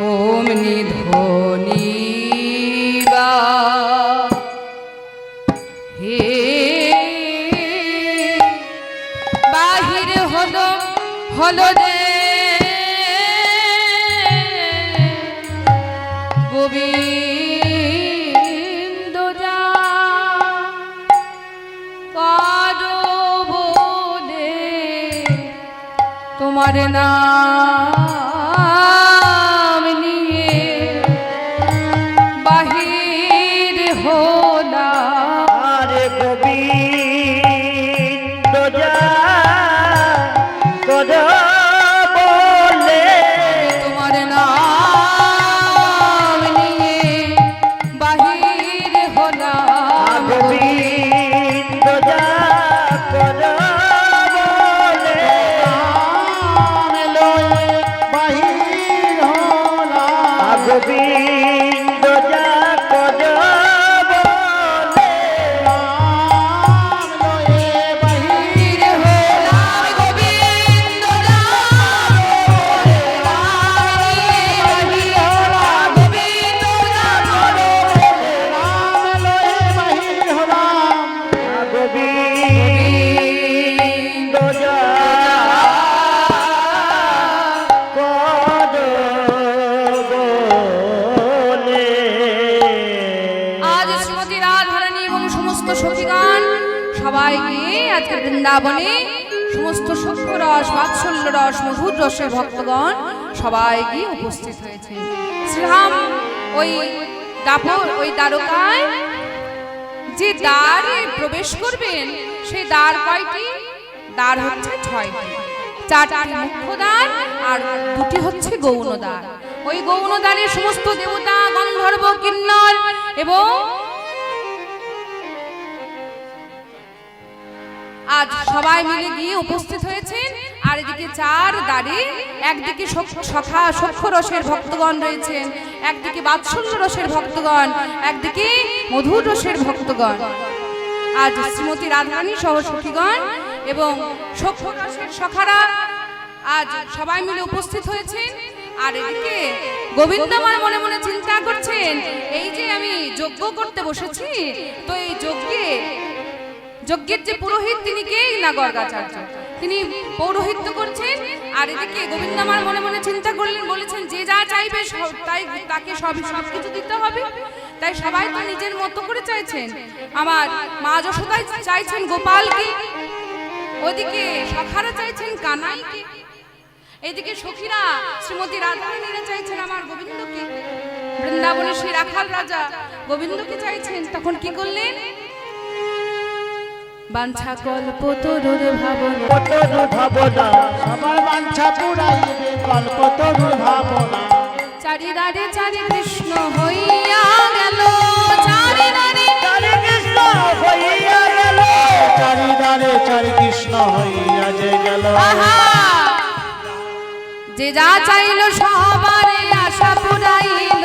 ওম নিধনি বা। হে বাহির হলো হলো রে তোমার নাম। সবাইকে আজকে বৃন্দাবনে সমস্ত সূক্ষ্ম রস, বাৎসল্য রস, মধুর রসের ভক্তগণ সবাই গিয়ে উপস্থিত হয়েছে। শ্রীরাম ওই দাপর, ওই দ্বারকায় যে দ্বারে প্রবেশ করবেন, সেই দ্বার কয়টি? দ্বার হচ্ছে ছয়টি। চারটি মুখ্য দ্বার আর দুটি হচ্ছে গৌণ দ্বার। ওই গৌণ দ্বারে সমস্ত দেবতা, গন্ধর্ব, কিন্নর এবং আজ সবাই মিলে গিয়ে উপস্থিত হয়েছেন। আর এদিকে চার দাঁড়ি একদিকে সখা সক্ষ রসের ভক্তগণ রয়েছেন, একদিকে বাৎসল্য রসের ভক্তগণ, একদিকে মধুর রসের ভক্তগণ। আজ শ্রীমতী রাধারানী সহ সখীগণ এবং সখারা আজ সবাই মিলে উপস্থিত হয়েছেন। আর এদিকে গোবিন্দ আমার মনে মনে চিন্তা করছেন, এই যে আমি যজ্ঞ করতে বসেছি, তো এই যজ্ঞে যজ্ঞের যে পুরোহিত, তিনি কে? না গর্গাচার্য তিনি পৌরোহিত্য করছেন, আর এদিকে গোবিন্দ আমার মনে মনে চিন্তা করলেন, বলেছেন, যে যা চাইবে তাই তাকে সব সব কিছু দিতে হবে। তাই সবাই তো নিজের মতো করে চাইছেন। আমার মা যশোদাই চাইছেন গোপালকে, ওদিকে সখারা চাইছেন কানাইকে, এদিকে সখীরা শ্রীমতী রাধারানীরা চাইছেন আমার গোবিন্দকে। বৃন্দাবনের সেই রাখাল রাজা গোবিন্দকে চাইছেন, তখন কি করলেন? বাঞ্ছা কল্প তরুর ভাবনা। কত ভাবনা। সবার বাঞ্ছা পুরাইবে কল্পতরু ভাবনা। চারিদারে চারি কৃষ্ণ হইয়া গেল চারিদারে হরে কৃষ্ণ হইয়া গেল। চারিদারে চারি কৃষ্ণ হইয়া যে গেল। যে যা চাইলো সবারে আশা পুরাইল।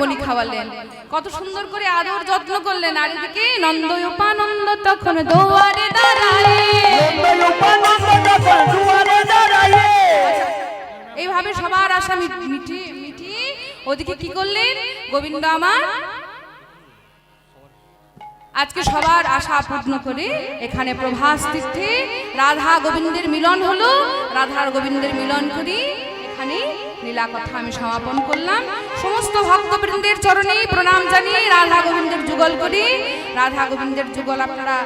গোপালকে খাওয়ালেন। কত সুন্দর করে আদর যত্ন করলেন। আর এদিকে নন্দ উপানন্দ তখন দোয়ারে দাঁড়ায় এইভাবে সবার আশা মিট- মিটিয়ে ওদিকে কি করলেন? গোবিন্দ আমার? আজকে সবার আশা পূর্ণ করে এখানে প্রভাস তীর্থে রাধা গোবিন্দের মিলন হলো। রাধার গোবিন্দের মিলন করি। এখানে লীলা কথা আমি সমাপন করলাম। সমস্ত ভক্তবৃন্দের চরণে প্রণাম জানিয়ে রাধা গোবিন্দের যুগল করি। রাধা গোবিন্দের যুগল আপনারা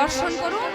দর্শন করুন।